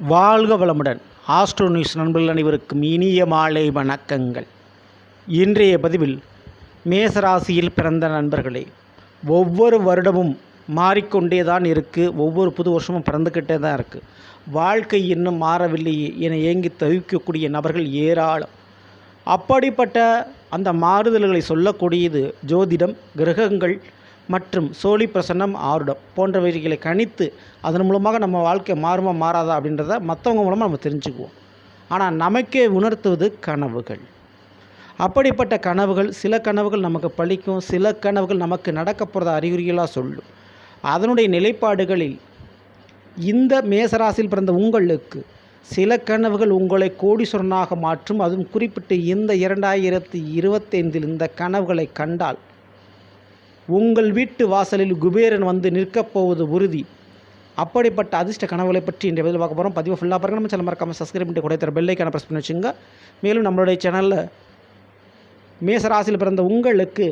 வாழ்க வளமுடன். Astro news நண்பர்கள் அனைவருக்கும் இனிய மாலை வணக்கங்கள். இன்றைய பதிவில் மேசராசியில் பிறந்த நண்பர்களே ஒவ்வொரு வருடமும் மாறிக்கொண்டே தான் இருக்குது ஒவ்வொரு புது வருஷமும் பிறந்துக்கிட்டே தான் இருக்குது வாழ்க்கை இன்னும் மாறவில்லையே என ஏங்கி தவிக்கக்கூடிய நபர்கள் ஏராளம். அப்படிப்பட்ட அந்த மாறுதல்களை சொல்லக்கூடியது ஜோதிடம் கிரகங்கள் மற்றும் சோழி பிரசன்னம் ஆருடம் போன்றவைகளை கணித்து அதன் மூலமாக நம்ம வாழ்க்கை மாறுமா மாறாதா அப்படின்றத மற்றவங்க மூலமாக நம்ம தெரிஞ்சுக்குவோம். ஆனால் நமக்கே உணர்த்துவது கனவுகள். அப்படிப்பட்ட கனவுகள் சில கனவுகள் நமக்கு பழிக்கும் சில கனவுகள் நமக்கு நடக்க போகிறத அறிகுறிகளாக சொல்லும். அதனுடைய நிலைப்பாடுகளில் இந்த மேசராசியில் பிறந்த உங்களுக்கு சில கனவுகள் உங்களை கோடீஸ்வரனாக மாற்றும். அதுவும் குறிப்பிட்டு இந்த இரண்டாயிரத்தி இருபத்தைந்தில் இந்த கனவுகளை கண்டால் உங்கள் வீட்டு வாசலில் குபேரன் வந்து நிற்கப் போவது உறுதி. அப்படிப்பட்ட அதிர்ஷ்ட கனவுகளை பற்றி இன்றைய பதில் பார்க்க போகிறோம் பதிவு ஃபுல்லாக பாருங்கள் நம்ம சேனல் மறக்காமல் சப்ஸ்கிரைப் பண்ணிட்டு கூட தர பெல்லைக்கான ப்ரெஸ் பண்ணி வச்சுங்க மேலும் நம்மளுடைய சேனலில் மேசராசியில் பிறந்த உங்களுக்கு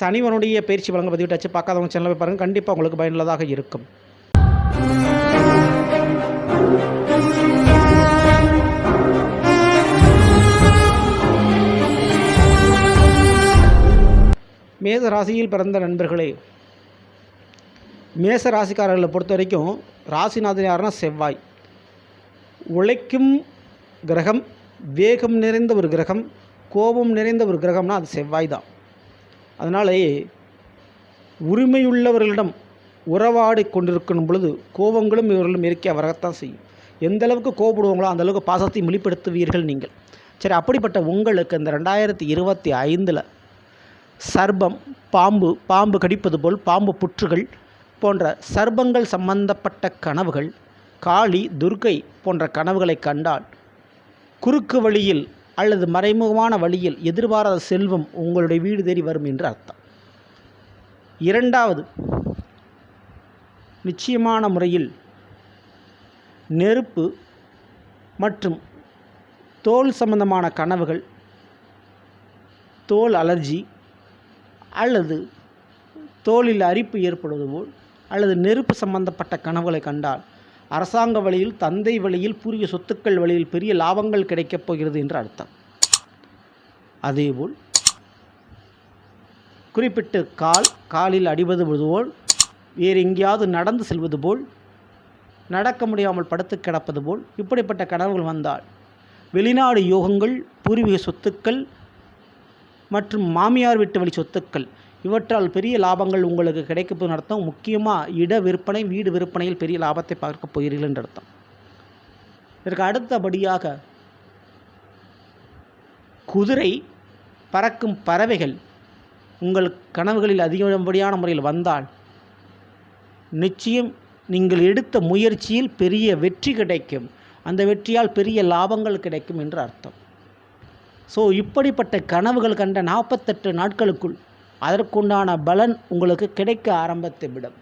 சனிவனுடைய பயிற்சி வழங்க பதிவிட்டாச்சு. பார்க்காதவங்க சேனலில் போய் பாருங்கள் கண்டிப்பாக உங்களுக்கு பயனுள்ளதாக இருக்கும். மேச ராசியில் பிறந்த நண்பர்களே மேச ராசிக்காரர்களை பொறுத்த வரைக்கும் ராசிநாதன் யாருன்னா செவ்வாய். உழைக்கும் கிரகம் வேகம் நிறைந்த ஒரு கிரகம் கோபம் நிறைந்த ஒரு கிரகம்னா அது செவ்வாய் தான். அதனாலேயே உரிமையுள்ளவர்களிடம் உறவாடி கொண்டிருக்கும் பொழுது கோபங்களும் இவர்களும் இயற்கை வரத்தான் செய்யும். எந்த அளவுக்கு கோபப்படுவாங்களோ அந்த அளவுக்கு பாசத்தை வெளிப்படுத்துவீர்கள் நீங்கள். சரி அப்படிப்பட்ட உங்களுக்கு இந்த ரெண்டாயிரத்தி இருபத்தி ஐந்தில் சர்பம் பாம்பு பாம்பு கடிப்பது போல் பாம்பு புற்றுகள் போன்ற சர்பங்கள் சம்பந்தப்பட்ட கனவுகள் காளி துர்க்கை போன்ற கனவுகளை கண்டால் குறுக்கு வழியில் அல்லது மறைமுகமான வழியில் எதிர்பாராத செல்வம் உங்களுடைய வீடு தேடி வரும் என்று அர்த்தம். இரண்டாவது நிச்சயமான முறையில் நெருப்பு மற்றும் தோல் சம்பந்தமான கனவுகள் தோல் அலர்ஜி அல்லது தோலில் அரிப்பு ஏற்படுவது போல் அல்லது நெருப்பு சம்பந்தப்பட்ட கனவுகளை கண்டால் அரசாங்க வழியில் தந்தை வழியில் பூர்வீக சொத்துக்கள் வழியில் பெரிய லாபங்கள் கிடைக்கப் போகிறது என்று அர்த்தம். அதேபோல் குறிப்பிட்டு கால் காலில் அடிவது போல் வேறு எங்கேயாவது நடந்து செல்வது போல் நடக்க முடியாமல் படுத்து கிடப்பது போல் இப்படிப்பட்ட கனவுகள் வந்தால் வெளிநாடு யோகங்கள் பூர்வீக சொத்துக்கள் மற்றும் மாமியார் வீட்டு வழி சொத்துக்கள். இவற்றால் பெரிய லாபங்கள் உங்களுக்கு கிடைக்கப்போது அர்த்தம். முக்கியமாக இட விற்பனை வீடு விற்பனையில் பெரிய லாபத்தை பார்க்க போகிறீர்கள் என்று அர்த்தம். இதற்கு அடுத்தபடியாக குதிரை பறக்கும் பறவைகள் உங்கள் கனவுகளில் அதிகப்படியான முறையில் வந்தால் நிச்சயம் நீங்கள் எடுத்த முயற்சியில் பெரிய வெற்றி கிடைக்கும். அந்த வெற்றியால் பெரிய லாபங்கள் கிடைக்கும் என்று அர்த்தம். ஸோ இப்படிப்பட்ட கனவுகள் கண்ட நாற்பத்தெட்டு நாட்களுக்குள் அதற்குண்டான பலன் உங்களுக்கு கிடைக்க ஆரம்பித்து விடும்.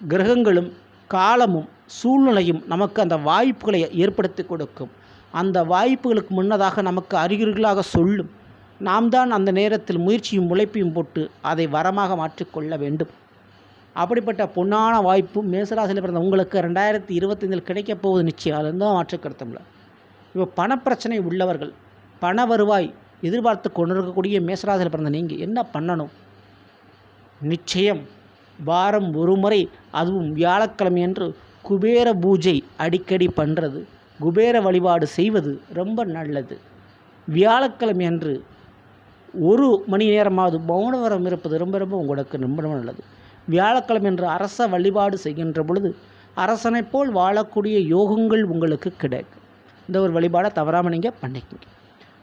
கிரகங்களும் காலமும் சூழ்நிலையும் நமக்கு அந்த வாய்ப்புகளை ஏற்படுத்தி கொடுக்கும். அந்த வாய்ப்புகளுக்கு முன்னதாக நமக்கு அறிகுறிகளாக சொல்லும். நாம் தான் அந்த நேரத்தில் முயற்சியும் உழைப்பையும் போட்டு அதை வரமாக மாற்றிக்கொள்ள வேண்டும். அப்படிப்பட்ட பொன்னான வாய்ப்பு மேசராசியில் பிறந்த உங்களுக்கு ரெண்டாயிரத்தி இருபத்தைந்தில் கிடைக்கப் போவது நிச்சயம். அது தான் மாற்றுக்கருத்தமில்லை இப்போ பணப்பிரச்சனை உள்ளவர்கள் பண வருவாய் எதிர்பார்த்து கொண்டிருக்கக்கூடிய மேசராசியில் பிறந்த நீங்கள் என்ன பண்ணணும்? நிச்சயம் வாரம் ஒரு முறை அதுவும் வியாழக்கிழமை என்று குபேர பூஜை அடிக்கடி பண்ணுறது குபேர வழிபாடு செய்வது ரொம்ப நல்லது. வியாழக்கிழமை அன்று ஒரு மணி நேரமாவது மௌனவரம் இருப்பது ரொம்ப ரொம்ப உங்களுக்கு ரொம்ப ரொம்ப நல்லது. வியாழக்கிழமை என்று அரச வழிபாடு செய்கின்ற பொழுது அரசனைப் போல் வாழக்கூடிய யோகங்கள் உங்களுக்கு கிடைக்கும். இந்த ஒரு வழிபாடை தவறாமல் நீங்கள் பண்ணிக்கோங்க.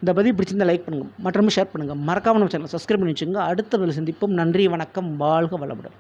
இந்த பதிவு பிடிச்சிருந்தால் லைக் பண்ணுங்கள் மற்றும் ஷேர் பண்ணுங்கள் மறக்காமல் நம்ம சேனல் சப்ஸ்கிரைப் பண்ணி வச்சுங்க அடுத்த வேலை சந்திப்போம். நன்றி வணக்கம். வாழ்க வளமுடன்.